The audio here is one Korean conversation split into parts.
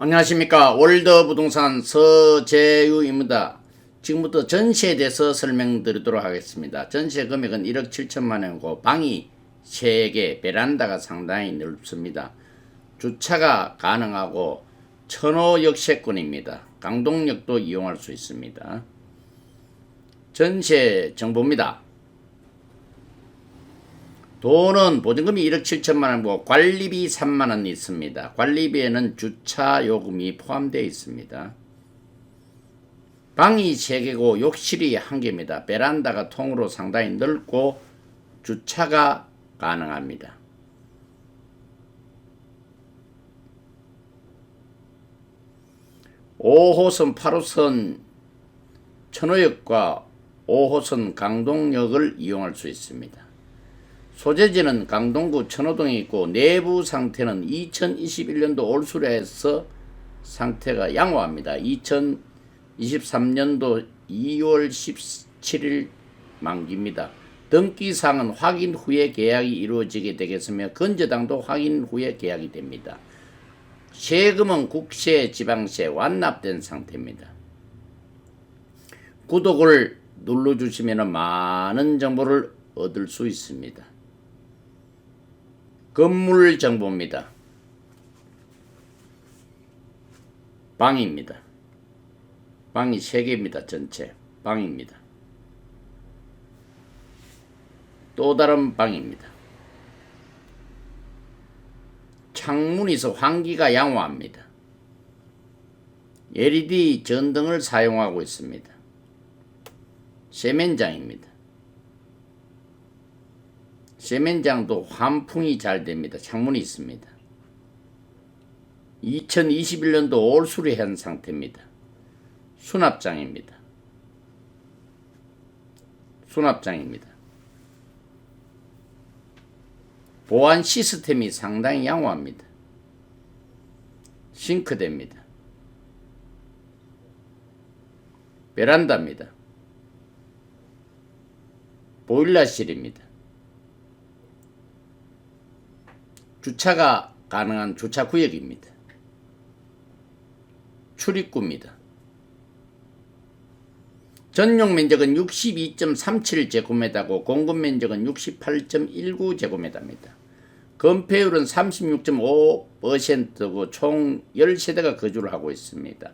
안녕하십니까 월드 부동산 서재유입니다. 지금부터 전시에 대해서 설명드리도록 하겠습니다. 전시 금액은 1억 7천만 원이고 방이 3개, 베란다가 상당히 넓습니다. 주차가 가능하고 천호 역세권입니다. 강동역도 이용할 수 있습니다. 전세 정보입니다. 돈은 보증금이 1억 7천만 원이고 관리비 3만 원 있습니다. 관리비에는 주차 요금이 포함되어 있습니다. 방이 3개고 욕실이 1개입니다. 베란다가 통으로 상당히 넓고 주차가 가능합니다. 오호선 8호선 천호역과 5호선 강동역을 이용할 수 있습니다. 소재지는 강동구 천호동에 있고 내부 상태는 2021년도 올수리에서 상태가 양호합니다. 2023년도 2월 17일 만기입니다. 등기사항은 확인 후에 계약이 이루어지게 되겠으며 건재당도 확인 후에 계약이 됩니다. 세금은 국세, 지방세 완납된 상태입니다. 구독을 눌러주시면 많은 정보를 얻을 수 있습니다. 건물 정보입니다. 방입니다. 방이 3개입니다. 전체 방입니다. 또 다른 방입니다. 있어 환기가 양호합니다. LED 전등을 사용하고 있습니다. 세면장입니다. 세면장도 환풍이 잘 됩니다. 창문이 있습니다. 2021년도 올 수리 한 상태입니다. 수납장입니다. 수납장입니다. 보안 시스템이 상당히 양호합니다. 싱크대입니다. 베란다입니다. 보일러실입니다. 주차가 가능한 주차 구역입니다. 출입구입니다. 전용 면적은 62.37제곱미터고 공급 면적은 68.19제곱미터입니다. 건폐율은 36.5%고 총 10세대가 거주를 하고 있습니다.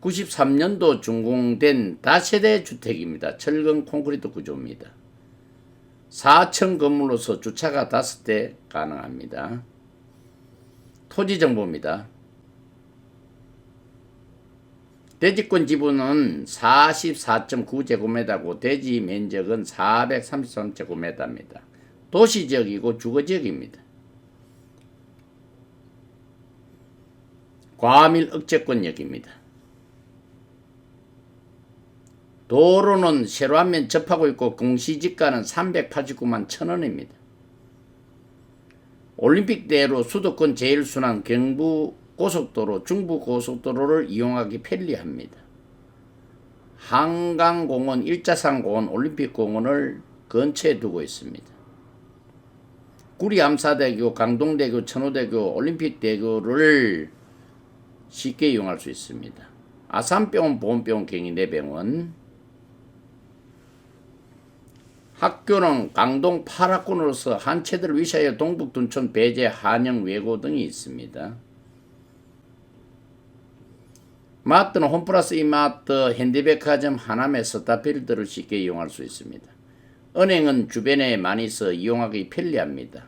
93년도 준공된 다세대 주택입니다. 철근 콘크리트 구조입니다. 4층 건물로서 주차가 5대 가능합니다. 토지 정보입니다. 대지권 지분은 44.9제곱미터고 대지 면적은 433제곱미터입니다. 도시 지역이고 주거 지역입니다. 과밀 억제권역입니다. 도로는 세로 한 면 접하고 있고 공시지가는 389만 천원입니다. 올림픽대로 수도권 제일순환 경부 고속도로, 중부 고속도로를 이용하기 편리합니다. 한강공원, 일자산공원, 올림픽공원을 근처에 두고 있습니다. 구리암사대교, 강동대교, 천호대교, 올림픽대교를 쉽게 이용할 수 있습니다. 아산병원, 보험병원, 경희내병원, 학교는 강동 8학군으로서 한 채들 위시하여 동북 둔촌 배제 한영 외고 등이 있습니다. 마트는 홈플러스 이마트 현대백화점 하남의 스타필드를 쉽게 이용할 수 있습니다. 은행은 주변에 많이 있어 이용하기 편리합니다.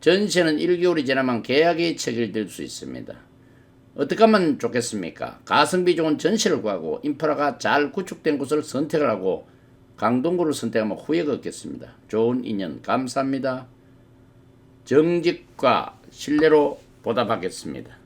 전세는 1개월이 지나면 계약이 체결될 수 있습니다. 어떻게 하면 좋겠습니까? 가성비 좋은 전세를 구하고 인프라가 잘 구축된 곳을 선택을 하고 강동구를 선택하면 후회가 없겠습니다. 좋은 인연 감사합니다. 정직과 신뢰로 보답하겠습니다.